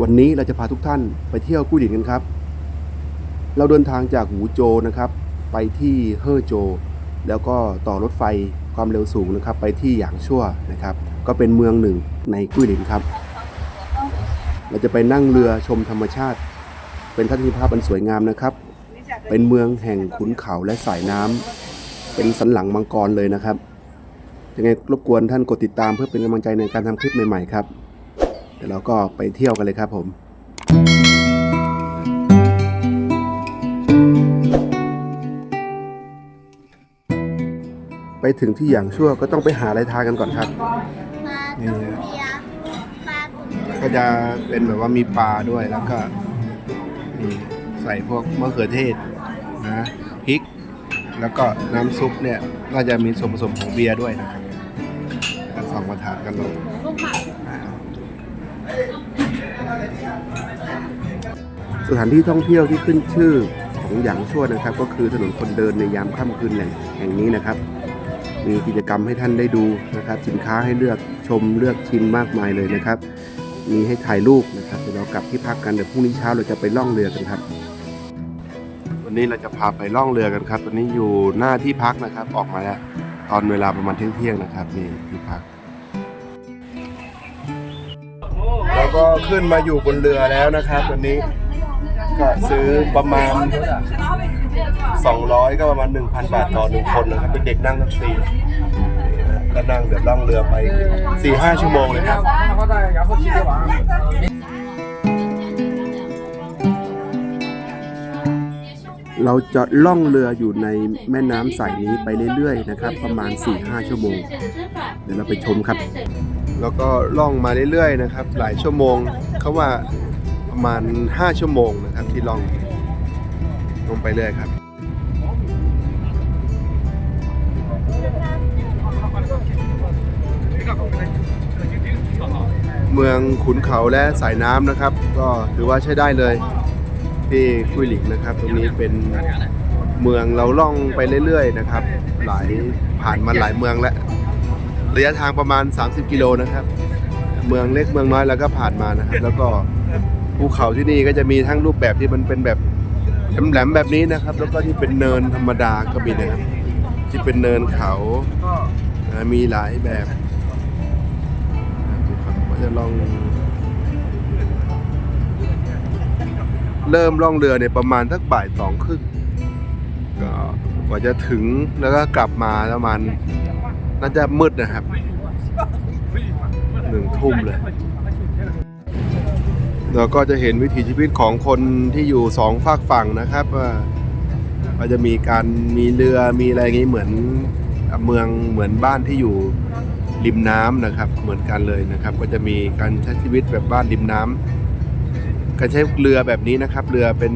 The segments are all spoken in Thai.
วันนี้เราจะพาทุกท่านไปเที่ยวกุ้ยหลินกันครับ เราเดินทางจากหูโจนะครับ ไปที่เฮ่อโจ แล้วก็ต่อรถไฟความเร็วสูงนะครับ ไปที่หยางชั่วนะครับ ก็เป็นเมืองหนึ่งในกุ้ยหลินครับ เราจะไปนั่งเรือชมธรรมชาติ เป็นทัศนียภาพอันสวยงามนะครับ เป็นเมืองแห่งขุนเขาและสายน้ำเป็นสันหลังมังกรเลยนะครับยังไงรบกวนท่านกดติดตามเพื่อเป็นกำลังใจในการทำคลิปใหม่ๆครับ ดี๋ยวเราก็ไปเที่ยวกันเลยครับผม ไปถึงที่อย่างชั่วก็ต้องไปหาอะไรทานกันก่อนครับปลาตุ่มเบียร์ปลาตุ่มก็จะเป็นแบบว่ามีปลาด้วยแล้วก็มีใส่พวกมะเขือเทศนะพริก แล้วก็น้ำซุปเนี่ยน่าจะมีส่วนผสมของเบียร์ด้วยนะครับแล้วสองมาทานกันเลย สถานที่ท่องเที่ยวที่ขึ้นชื่อของหยางชั่วนะครับ ก็คือถนนคนเดินในยามค่ำคืนแหล่งแห่งนี้นะครับ มีกิจกรรมให้ท่านได้ดูนะครับ สินค้าให้เลือกชมเลือกชิมมากมายเลยนะครับ มีให้ถ่ายรูปนะครับเดี๋ยวเรากลับที่พักกันเดี๋ยวพรุ่งนี้เช้าเราจะไปล่องเรือกันครับวันนี้เราจะพาไปล่องเรือกันครับ ตอนนี้อยู่หน้าที่พักนะครับ ออกมาแล้วตอนเวลาประมาณเที่ยงๆนะครับนี่ ขึ้นมาอยู่บนเรือแล้วนะครับวันนี้ก็ซื้อประมาณ 200 ก็ประมาณ 1,000 บาทต่อหนึ่งคนนะครับเป็นเด็กนั่งทั้งสี่ก็นั่งเดือบล่องเรือไป4ี่ห้าชั่วโมงเลยครับเราจะล่องเรืออยู่ในแม่น้ำสายนี้ไปเรื่อยๆนะครับ ประมาณ 4-5 ชั่วโมง เดี๋ยวเราไปชมครับ แล้วก็ล่องมาเรื่อยๆนะครับ หลายชั่วโมงเขาว่าประมาณ 5 ชั่วโมงนะครับ ที่ล่องลงไปเรื่อยครับเมืองขุนเขาและสายน้ำนะครับ ก็ถือว่าใช้ได้เลยที่คุยหลิงนะครับ ตรงนี้เป็นเมืองเราล่องไปเรื่อยๆนะครับ หลายผ่านมาหลายเมืองแล้ว ระยะทางประมาณ 30 กิโลนะครับ เมืองเล็กเมืองน้อยแล้วก็ผ่านมานะครับ แล้วก็ภูเขาที่นี่ก็จะมีทั้งรูปแบบที่มันเป็นแบบแหลมๆแบบนี้นะครับ แล้วก็ที่เป็นเนินธรรมดาก็มีนะครับที่เป็นเนินเขาอ่ามีหลายแบบภูเขาก็จะลอง เริ่มล่องเรือเนี่ยประมาณสักบ่ายสองครึ่งก็กว่าจะถึงแล้วก็กลับมาประมาณ น่าจะมืดนะครับหนึ่งทุ่มเลยเราก็จะเห็นวิถีชีวิตของคนที่อยู่สองฝากฝั่งนะครับว่าก็จะมีการมีเรือมีอะไรอย่างนี้เหมือนเมืองเหมือนบ้านที่อยู่ริมน้ำนะครับ เหมือนกันเลยนะครับ ก็จะมีการใช้ชีวิตแบบบ้านริมน้ำการใช้เรือแบบนี้นะครับ เรือเป็น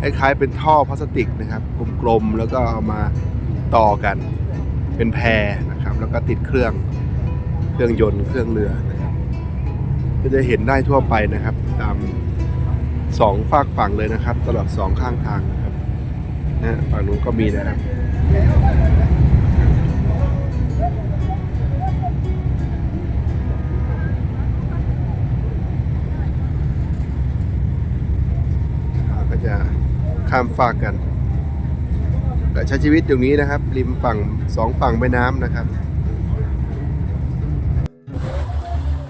คล้ายๆเป็นท่อพลาสติกนะครับกลมๆแล้วก็เอามาต่อกันเป็นแพนะ ครับ แล้วก็ติดเครื่องเครื่องยนต์เครื่องเรือนะครับ ก็จะเห็นได้ทั่วไปนะครับ ตามสองฝากฝั่งเลยนะครับ ตลอดสองข้างทางนะครับนะฝั่งนู้นก็มีนะครับก็จะข้ามฝากกัน ใช้ชีวิตตรงนี้นะครับ ริมฝั่งสองฝั่งแม่น้ำนะครับ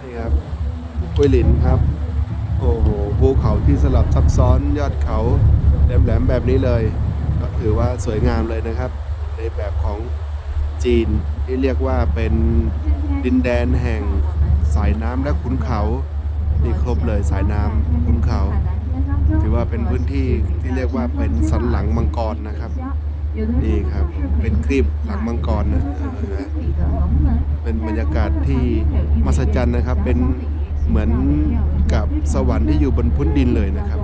นี่ครับห้วยหลินครับ โอ้โหภูเขาที่สลับซับซ้อนยอดเขาแหลมๆแบบนี้เลย ก็ถือว่าสวยงามเลยนะครับ ในแบบของจีนที่เรียกว่าเป็นดินแดนแห่งสายน้ำและขุนเขานี่ครบเลยสายน้ำขุนเขา ถือว่าเป็นพื้นที่ที่เรียกว่าเป็นสันหลังมังกรนะครับ นี่ครับ เป็นคลิปหลังมังกรนะเป็นบรรยากาศที่มหัศจรรย์นะครับ เป็นเหมือนกับสวรรค์ที่อยู่บนพื้นดินเลยนะครับ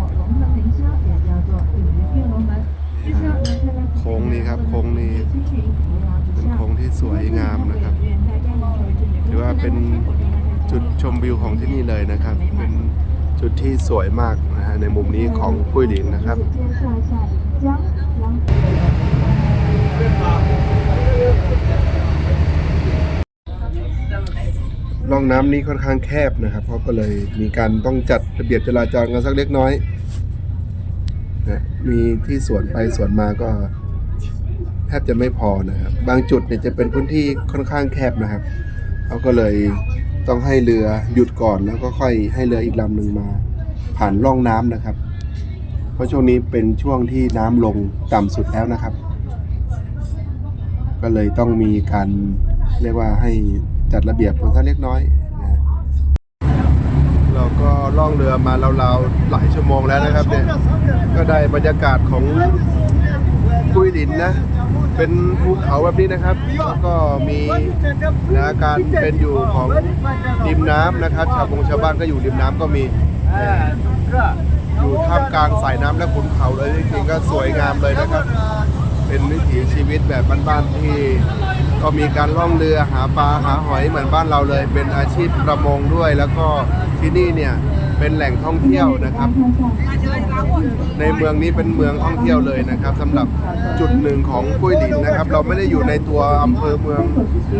โค้งนี้ครับโค้งนี้เป็นโค้งที่สวยงามนะครับถือว่าเป็นจุดชมวิวของที่นี่เลยนะครับ เป็นจุดที่สวยมากนะฮะในมุมนี้ของกุ้ยหลินนะครับ ร่องน้ำนี้ค่อนข้างแคบนะครับเขาก็เลยมีการต้องจัดระเบียบจราจรกันสักเล็กน้อยนะมีที่สวนไปสวนมาก็แทบจะไม่พอนะครับ บางจุดเนี่ยจะเป็นพื้นที่ค่อนข้างแคบนะครับเขาก็เลยต้องให้เรือหยุดก่อนแล้วก็ค่อยให้เรืออีกลำหนึ่งมา ผ่านร่องน้ำนะครับ เพราะช่วงนี้เป็นช่วงที่น้ำลงต่ำสุดแล้วนะครับ ก็เลยต้องมีการเรียกว่าให้ จัดระเบียบกันสักเล็กน้อยนะเราก็ล่องเรือมาราวๆหลายชั่วโมงแล้วนะครับเนี่ยก็ได้บรรยากาศของกุยลินนะ เป็นภูเขาแบบนี้นะครับแล้วก็มีนะการเป็นอยู่ของริมน้ำนะครับ ชาวบงชาวบ้านก็อยู่ริมน้ำก็มีอยู่ท่ามกลางสายน้ำและขุนเขาเลยจริงๆก็สวยงามเลยนะครับ เป็นวิถีชีวิตแบบบ้านๆที่ ก็มีการล่องเรือหาปลาหาหอยเหมือนบ้านเราเลย เป็นอาชีพประมงด้วย แล้วก็ที่นี่เนี่ยเป็นแหล่งท่องเที่ยวนะครับ ในเมืองนี้เป็นเมืองท่องเที่ยวเลยนะครับสำหรับจุดหนึ่งของกุ้ยหลินนะครับ เราไม่ได้อยู่ในตัวอำเภอเมือง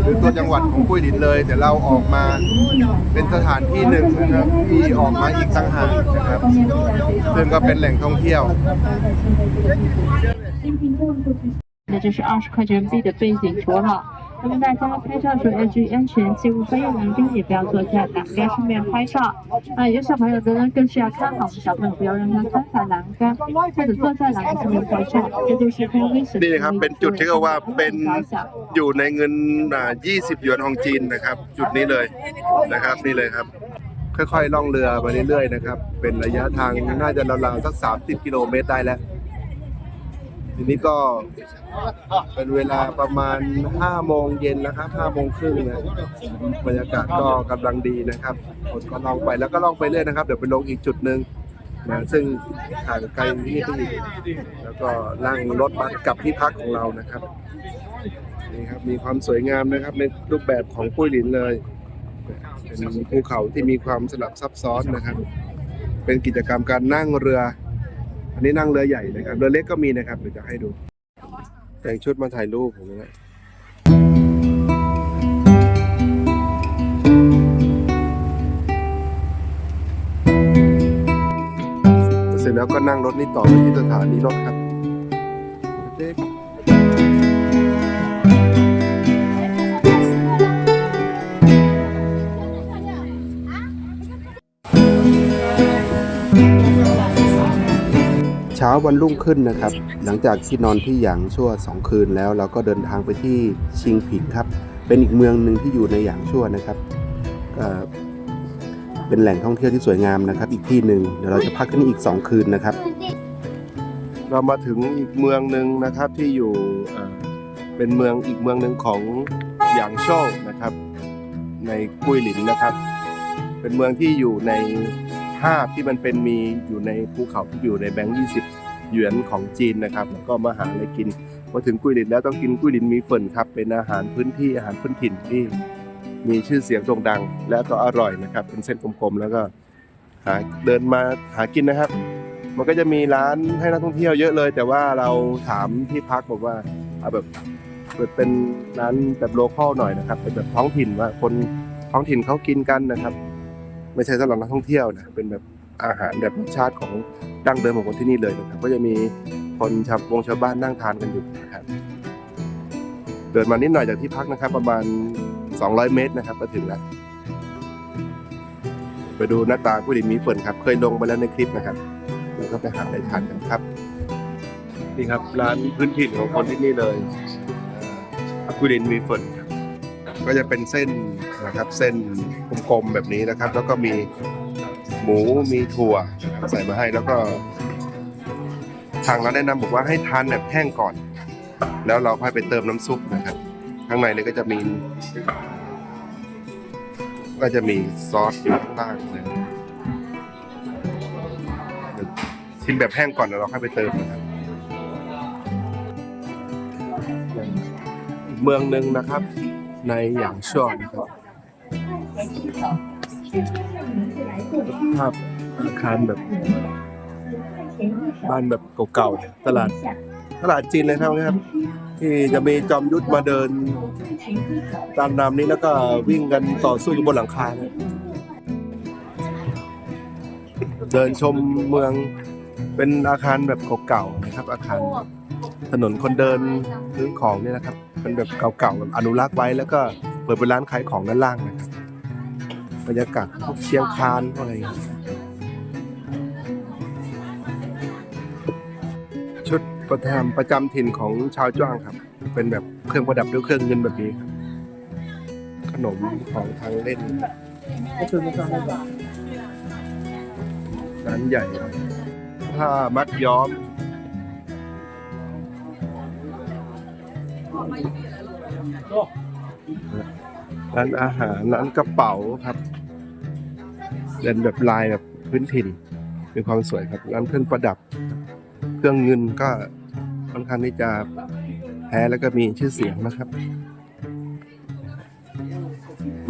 หรือตัวจังหวัดของกุ้ยหลินเลย แต่เราออกมาเป็นสถานที่หนึ่งนะครับที่ออกมาอีกต่างหากนะครับซึ่งก็เป็นแหล่งท่องเที่ยว 那这是二十块人民币的背景图了。那么大家拍照时要注意安全，切勿翻越栏杆，也不要坐在栏杆上面拍照。啊，有小朋友的呢，更是要看好我们小朋友，不要让他翻返栏杆或者坐在栏杆上面拍照，这都是非常危险的 นี่ 一 ครับ 个 เป็นจุดที่เขาว่าเป็น 着想。 อยู่ในเงินอ่า20 หยวนของจีนนะครับ จุดนี้เลยนะครับ นี่เลยครับ ค่อยๆล่องเรือมาเรื่อยๆนะครับ เป็นระยะทางน่าจะราวๆสัก 30 กิโลเมตรได้แล้ว ทีนี้ก็ เป็นเวลาประมาณ5โมงเย็นนะครับ5โมงครึ่งนะบรรยากาศก็กำลังดีนะครับคนก็ลองไปแล้วก็ลองไปเรื่อยนะครับ เดี๋ยวไปลงอีกจุดหนึ่งนะซึ่งห่างไกลที่นี่ไปอีกแล้วก็นั่งรถบัสกลับที่พักของเรานะครับนี่ครับมีความสวยงามนะครับในรูปแบบของปุ้ยหลินเลย เป็นภูเขาที่มีความสลับซับซ้อนนะครับ เป็นกิจกรรมการนั่งเรือ อันนี้นั่งเรือใหญ่นะครับเรือเล็กก็มีนะครับเดี๋ยวจะให้ดู แต่งชุดมาถ่ายรูปผมนะเสร็จแล้วก็นั่งรถนี่ต่อไปที่สถานีรถครับ วันรุ่งขึ้นนะครับ หลังจากที่นอนที่หยางชั่วสองคืนแล้วเราก็เดินทางไปที่ชิงผิงครับ เป็นอีกเมืองหนึ่งที่อยู่ในหยางชั่วนะครับเป็นแหล่งท่องเที่ยวที่สวยงามนะครับ อีกที่หนึ่งเดี๋ยวเราจะพักที่นี่อีก 2 คืนนะครับ เรามาถึงอีกเมืองหนึ่งนะครับที่อยู่เอ่อเป็นเมืองอีกเมืองหนึ่งของหยางโชวนะครับ ในกุยหลินนะครับ เป็นเมืองที่อยู่ใน ภาพที่มันเป็นมีอยู่ในภูเขาที่อยู่ในแบงค์20 หยวนของจีนนะครับแล้วก็มาหาอะไรกินพอถึงกุยลินแล้วต้องกินกุยลินมีเฟินครับ เป็นอาหารพื้นที่อาหารพื้นถิ่นที่มีชื่อเสียงโด่งดัง แล้วก็อร่อยนะครับเป็นเส้นกลมๆแล้วก็หาเดินมาหากินนะครับ มันก็จะมีร้านให้นักท่องเที่ยวเยอะเลย แต่ว่าเราถามที่พักบอกว่าเอาแบบเปิดเป็นร้านแบบโลคอลหน่อยนะครับเป็นแบบท้องถิ่นว่าคนท้องถิ่นเขากินกันนะครับ ไม่ใช่สำหรับนักท่องเที่ยวนะเป็นแบบอาหารแบบรสชาติของดั้งเดิมของคนที่นี่เลยนะครับก็จะมีคนชาววงชาวบ้านนั่งทานกันอยู่นะครับเดินมานิดหน่อยจากที่พักนะครับ ประมาณ 200 เมตรนะครับ ก็ถึงแล้วไปดูหน้าตาผู้ดิมีเฟินครับ เคยลงไปแล้วในคลิปนะครับแล้วก็ไปหาอะไรทานกันครับนี่ครับร้านพื้นถิ่นของคนที่นี่เลยกุดินมีเฟินครับ ก็จะเป็นเส้นนะครับ เส้นกลมๆแบบนี้นะครับ แล้วก็มีหมูมีถั่วใส่มาให้แล้วก็ ทางร้านแนะนำบอกว่าให้ทานแบบแห้งก่อน แล้วเราค่อยไปเติมน้ำซุปนะครับ ข้างในเลยก็จะมี ก็จะมีซอสอยู่ข้างล่างนะเดี๋ยชิมแบบแห้งก่อนแล้วเราค่อยไปเติมนะครับเมืองหนึ่งนะครับ ในหยางชั่วนะครับภาพอาคารแบบ บ้านแบบเก่าๆเนี่ยตลาดตลาดจีนเลยครับ ที่จะมีจอมยุทธมาเดิน ตามนำนี้แล้วก็วิ่งกันต่อสู้อยู่บนหลังคาเนี่ยเดินชมเมืองเป็นอาคารแบบเก่าๆนะครับ อาคารถนนคนเดินซื้อของเนี่ยนะครับ เป็นแบบเก่าๆแบบอนุรักษ์ไว้แล้วก็เปิดเป็นร้านขายของด้านล่างนะครับบรรยากาศพวกเชียงคานพวกอะไรอย่างเงี้ยชุดประทามประจำถิ่นของชาวจ้วงครับ เป็นแบบเครื่องประดับด้วยเครื่องเงินแบบนี้ครับขนมของทางเล่นร้านใหญ่ผ้ามัดย้อม ร้านอาหารร้านกระเป๋าครับเป็นแบบลายแบบพื้นถิ่น มีความสวยครับร้านเครื่องประดับ เครื่องเงินก็ค่อนข้างที่จะแท้แล้วก็มีชื่อเสียงนะครับ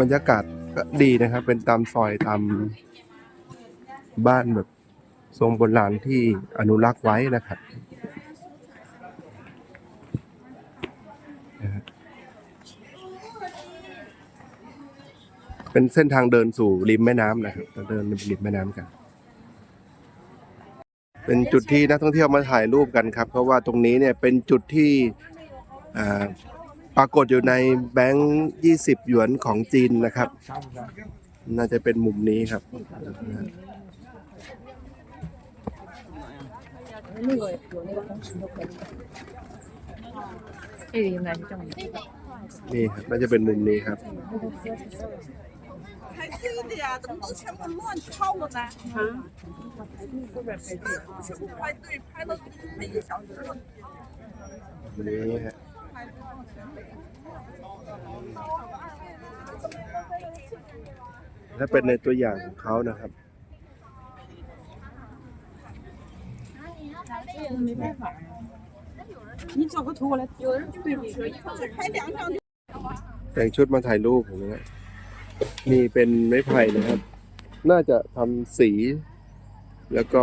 บรรยากาศก็ดีนะครับ เป็นตามซอยตามบ้านแบบทรงโบราณที่อนุรักษ์ไว้นะครับนะฮะ เป็นเส้นทางเดินสู่ริมแม่น้ำนะครับเราเดินริมแม่น้ำกัน เป็นจุดที่นักท่องเที่ยวมาถ่ายรูปกันครับ เพราะว่าตรงนี้เนี่ยเป็นจุดที่ปรากฏอยู่ในแบงค์20 หยวนของจีนนะครับ น่าจะเป็นมุมนี้ครับนี่ครับน่าจะเป็นมุมนี้ครับ 还黑的呀，怎么都全部乱套了呢？啊，是不排队排了一个小时了。 มุมนี้ฮะถ้าเป็นในตัวอย่างของเขานะครับ 你找个图我来，有人对比说，一会儿拍两张。 แต่งชุดมาถ่ายรูปผมนะ นี่เป็นไม้ไผ่นะครับ น่าจะทำสี แล้วก็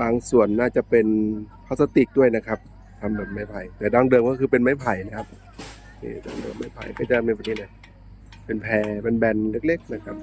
บางส่วนน่าจะเป็นพลาสติกด้วยนะครับทำแบบไม้ไผ่ แต่ดั้งเดิมก็คือเป็นไม้ไผ่นะครับนี่ดั้งเดิมไม้ไผ่ก็จะเป็นแบบนี้เลยเป็นแพรเป็นแบนๆเล็ก ๆ นะครับ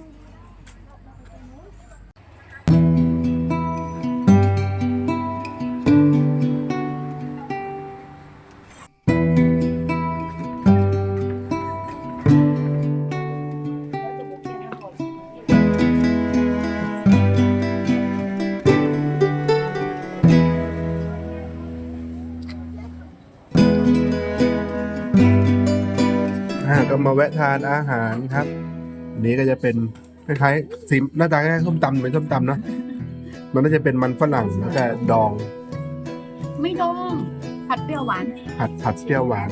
มาแวะทานอาหารครับ อันนี้ก็จะเป็นคล้ายๆสีหน้าตาคล้ายๆส้มตำเป็นส้มตำเนาะมันน่าจะเป็นมันฝรั่งแล้วก็ดองไม่ดองผัดเปรี้ยวหวานผัดผัดเปรี้ยวหวาน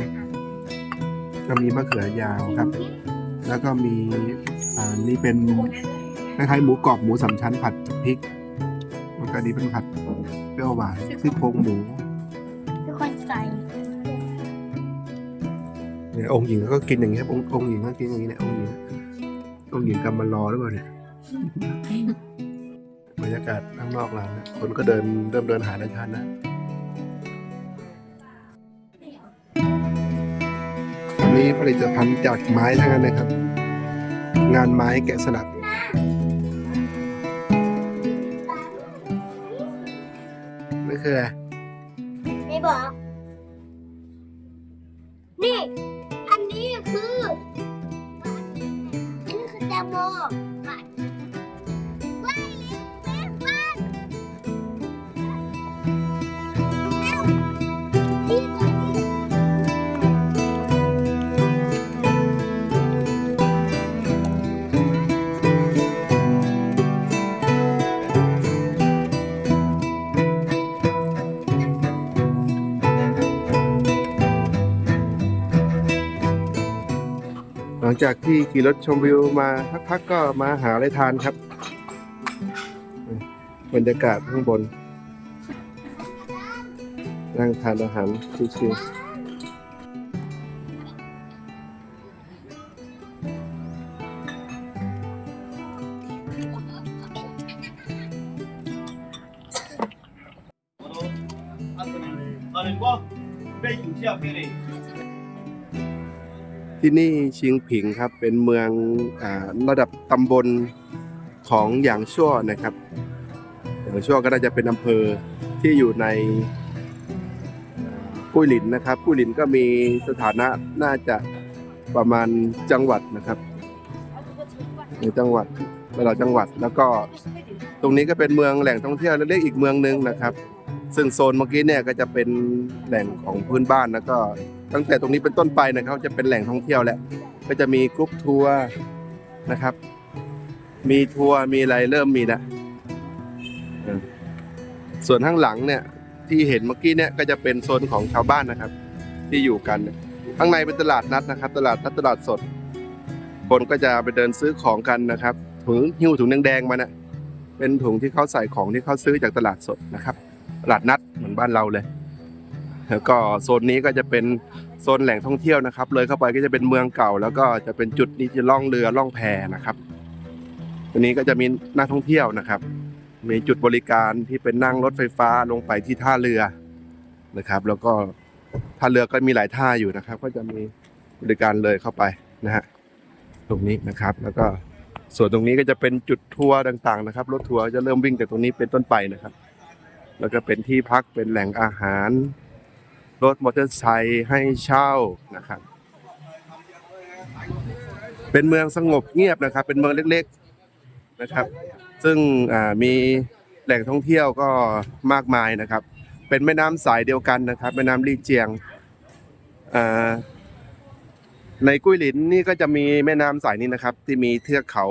ก็มีมะเขือยาวครับ แล้วก็มีอ่านี่เป็นคล้ายๆหมูกรอบหมูสามชั้นผัดพริกแล้วก็อันนี้เป็นผัดเปรี้ยวหวานซี่โครงหมู เนี่ยองค์หญิงก็กินอย่างนี้ครับองค์องค์หญิงก็กินอย่างนี้เนี่ยองค์หญิงองค์หญิงกำมารอหรือเปล่าเนี่ยบรรยากาศข้างนอกร้านนะคนก็เดินเริ่มเดินหาในทานนะอันนี้ผลิตภัณฑ์จากไม้ทั้งนั้นนะครับ งานไม้แกะสลักนี่คืออะไรไม่บอกนี่อัน นี้ ลังจากที่ขี่รถชมวิวมาพักๆก็มาหาอะไรทานครับ บรรยากาศข้างบน นั่งทานอาหารชิวๆ ที่นี่ชิงผิงครับเป็นเมืองอระดับตำบลของหยางชั่วนะครับหยางชั่วก็น่าจะเป็นอำเภอที่อยู่ในกุ้ยหลินนะครับกุ้ยหลินก็มีสถานะน่าจะประมาณจังหวัดนะครับในจังหวัดระดับจังหวัดแล้วก็ตรงนี้ก็เป็นเมืองแหล่งท่องเที่ยวเล็กๆอีกเมืองหนึ่งนะครับ ซึ่งโซนเมื่อกี้เนี่ยก็จะเป็นแหล่งของพื้นบ้านแล้วก็ ตั้งแต่ตรงนี้เป็นต้นไปนะครับจะเป็นแหล่งท่องเที่ยวแหละก็จะมีกรุ๊ปทัวร์นะครับ มีทัวร์มีอะไรเริ่มมีแล้วส่วนข้างหลังเนี่ย ที่เห็นเมื่อกี้เนี่ยก็จะเป็นโซนของชาวบ้านนะครับ ที่อยู่กัน ข้างในเป็นตลาดนัดนะครับ ตลาดนัดตลาดสด คนก็จะไปเดินซื้อของกันนะครับถุงหิ้วถุงแดงๆมานะเป็นถุงที่เขาใส่ของที่เขาซื้อจากตลาดสดนะครับ ตลาดนัดเหมือนบ้านเราเลย แล้วก็โซนนี้ก็จะเป็นโซนแหล่งท่องเที่ยวนะครับ เลยเข้าไปก็จะเป็นเมืองเก่า แล้วก็จะเป็นจุดนี้จะล่องเรือล่องแพนะครับตัวนี้ก็จะมีนักท่องเที่ยวนะครับ มีจุดบริการที่เป็นนั่งรถไฟฟ้าลงไปที่ท่าเรือนะครับ แล้วก็ท่าเรือก็มีหลายท่าอยู่นะครับ ก็จะมีบริการเลยเข้าไปนะฮะตรงนี้นะครับ แล้วก็ส่วนตรงนี้ก็จะเป็นจุดทัวร์ต่างๆนะครับ รถทัวร์จะเริ่มวิ่งจากตรงนี้เป็นต้นไปนะครับ แล้วก็เป็นที่พักเป็นแหล่งอาหาร รถมอเตอร์ไซค์ให้เช่านะครับ เป็นเมืองสงบเงียบนะครับ เป็นเมืองเล็กๆนะครับ ซึ่งมีแหล่งท่องเที่ยวก็มากมายนะครับ เป็นแม่น้ำสายเดียวกันนะครับ แม่น้ำลี่เจียงในกุ้ยหลินนี่ก็จะมีแม่น้ำสายนี้นะครับ ที่มีเทือกเขา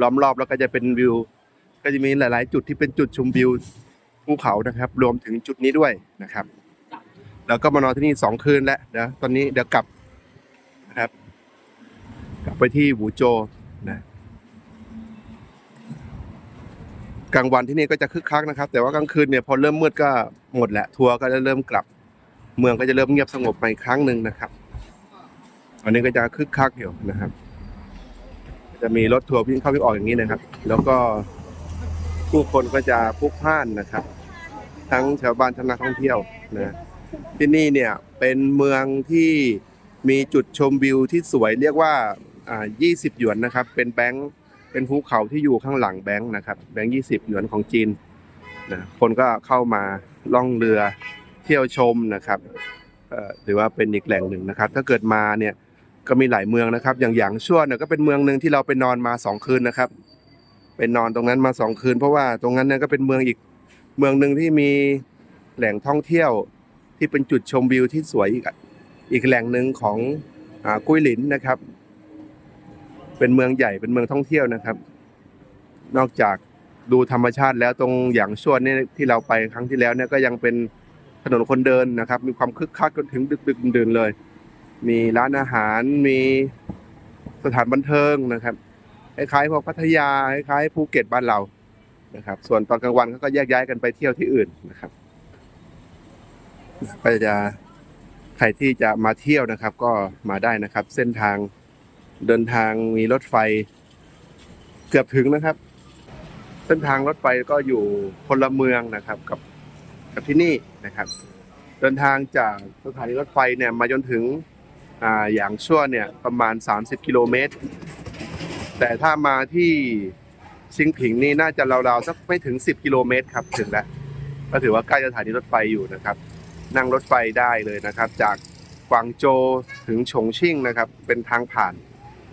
ล้อมรอบแล้วก็จะเป็นวิว ก็จะมีหลาย ๆ จุดที่เป็นจุดชมวิวภูเขานะครับ รวมถึงจุดนี้ด้วยนะครับ แล้วก็มานอนที่นี่สองคืนแล้วนะตอนนี้เดี๋ยวกลับนะครับ กลับไปที่หูโจนะกลางวันที่นี่ก็จะคึกคักนะครับ แต่ว่ากลางคืนเนี่ยพอเริ่มมืดก็หมดแหละทัวร์ก็จะเริ่มกลับ เมืองก็จะเริ่มเงียบสงบไปครั้งหนึ่งนะครับอันนี้ก็จะคึกคักอยู่นะครับ จะมีรถทัวร์วิ่งเข้าวิ่งออกอย่างนี้นะครับ แล้วก็ผู้คนก็จะพลุกพล่านนะครับ ทั้งชาวบ้านทั้งนักท่องเที่ยวนะ ที่นี่เนี่ยเป็นเมืองที่มีจุดชมวิวที่สวยเรียกว่าอ่า20 หยวนนะครับ เป็นแบงค์เป็นภูเขาที่อยู่ข้างหลังแบงค์นะครับ แบงค์20 หยวนของจีนนะคนก็เข้ามาล่องเรือเที่ยวชมนะครับถือว่าเป็นอีกแหล่งหนึ่งนะครับ ถ้าเกิดมาเนี่ยก็มีหลายเมืองนะครับ อย่างหยางชั่วเนี่ยก็เป็นเมืองหนึ่งที่เราไปนอนมาสองคืนนะครับไปนอนตรงนั้นมาสองคืน เพราะว่าตรงนั้นเนี่ยก็เป็นเมืองอีกเมืองหนึ่งที่มีแหล่งท่องเที่ยว ที่เป็นจุดชมวิวที่สวยอีกอีกแหล่งหนึ่งของอกุ้ยหลินนะครับ เป็นเมืองใหญ่เป็นเมืองท่องเที่ยวนะครับ นอกจากดูธรรมชาติแล้วตรงอย่างชวนเนี่ยที่เราไปครั้งที่แล้วเนี่ยก็ยังเป็นถนนคนเดินนะครับ มีความคึกคักจนถึงดึกๆดื่นเลย มีร้านอาหารมีสถานบันเทิงนะครับคล้ายๆพวกพัทยาคล้ายๆภูเก็ตบ้านเรานะครับ ส่วนตอนกลางวันเขาก็แยกย้ายกันไปเที่ยวที่อื่นนะครับ ก็จะใครที่จะมาเที่ยวนะครับ ก็มาได้นะครับ เส้นทางเดินทางมีรถไฟ เกือบถึงนะครับ เส้นทางรถไฟก็อยู่คนละเมืองนะครับ กับกับที่นี่นะครับ เดินทางจากสถานีรถไฟเนี่ยมาจนถึงอ่าอย่างชั่วเนี่ยประมาณ 30 กิโลเมตร แต่ถ้ามาที่ชิงผิงนี่น่าจะราวๆสักไม่ถึง 10 กิโลเมตรครับ ถึงแล้วก็ถือว่าใกล้สถานีรถไฟอยู่นะครับ นั่งรถไฟได้เลยนะครับ จากกวางโจถึงฉงชิ่งนะครับ เป็นทางผ่าน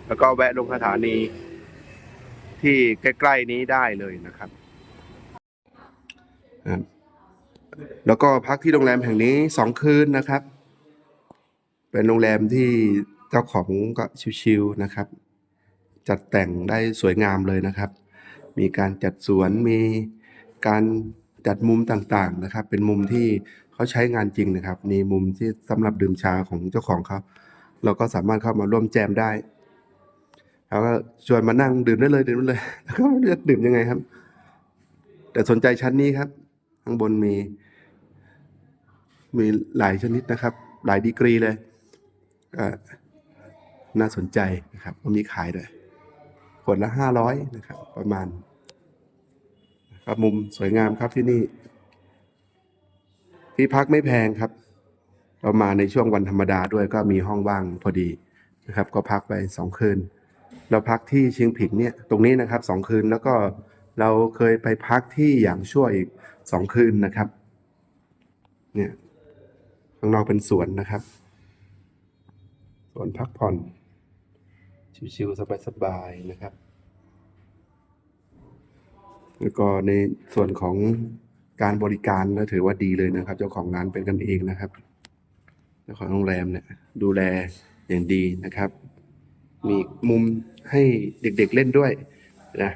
แล้วก็แวะลงสถานี ที่ใกล้ๆนี้ได้เลยนะครับ แล้วก็พักที่โรงแรมแห่งนี้สองคืนนะครับ เป็นโรงแรมที่เจ้าของก็ชิวๆนะครับ จัดแต่งได้สวยงามเลยนะครับ มีการจัดสวนมีการจัดมุมต่างๆนะครับ เป็นมุมที่ เขาใช้งานจริงนะครับมีมุมที่สำหรับดื่มชาของเจ้าของเขาเราก็สามารถเข้ามาร่วมแจมได้เขาก็ชวนมานั่งดื่มได้เลยดื่มได้เลยแล้วก็จะดื่มยังไงครับ แต่สนใจชั้นนี้ครับ ข้างบนมี มีหลายชนิดนะครับ หลายดีกรีเลยก็น่าสนใจนะครับก็มีขายด้วยขวดละห้าร้อยนะครับ ประมาณครับมุมสวยงามครับที่นี่ ที่พักไม่แพงครับ เรามาในช่วงวันธรรมดาด้วยก็มีห้องว่างพอดีนะครับ ก็พักไปสองคืน เราพักที่เชียงผิงเนี่ยตรงนี้นะครับสองคืนแล้วก็เราเคยไปพักที่อย่างชั่วอีกสองคืนนะครับ เนี่ยข้างนอกเป็นสวนนะครับสวนพักผ่อน ชิวๆสบายๆนะครับ แล้วก็ในส่วนของ การบริการก็ถือว่าดีเลยนะครับ เจ้าของร้านเป็นกันเองนะครับ เจ้าของโรงแรมเนี่ยดูแลอย่างดีนะครับ มีมุมให้เด็กๆเล่นด้วยนะ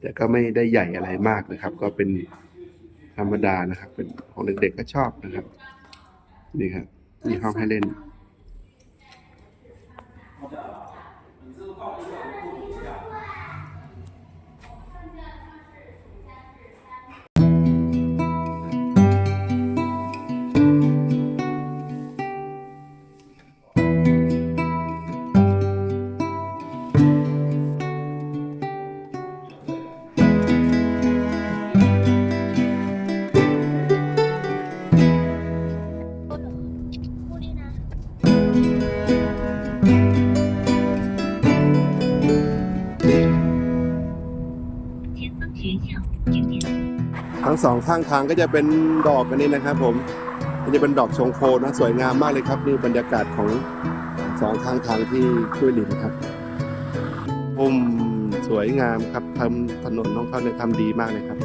แต่ก็ไม่ได้ใหญ่อะไรมากนะครับ ก็เป็นธรรมดานะครับ เป็นของเด็กๆก็ชอบนะครับ นี่ครับมีห้องให้เล่น สองข้างทางก็จะเป็นดอกอันนี้นะครับผมมันจะเป็นดอกชงโคนะสวยงามมากเลยครับนี่บรรยากาศของสองข้างทางที่ช่วยหลินครับพุ่มสวยงามครับทำถนนของเขาเนี่ยทำดีมากเลยครับ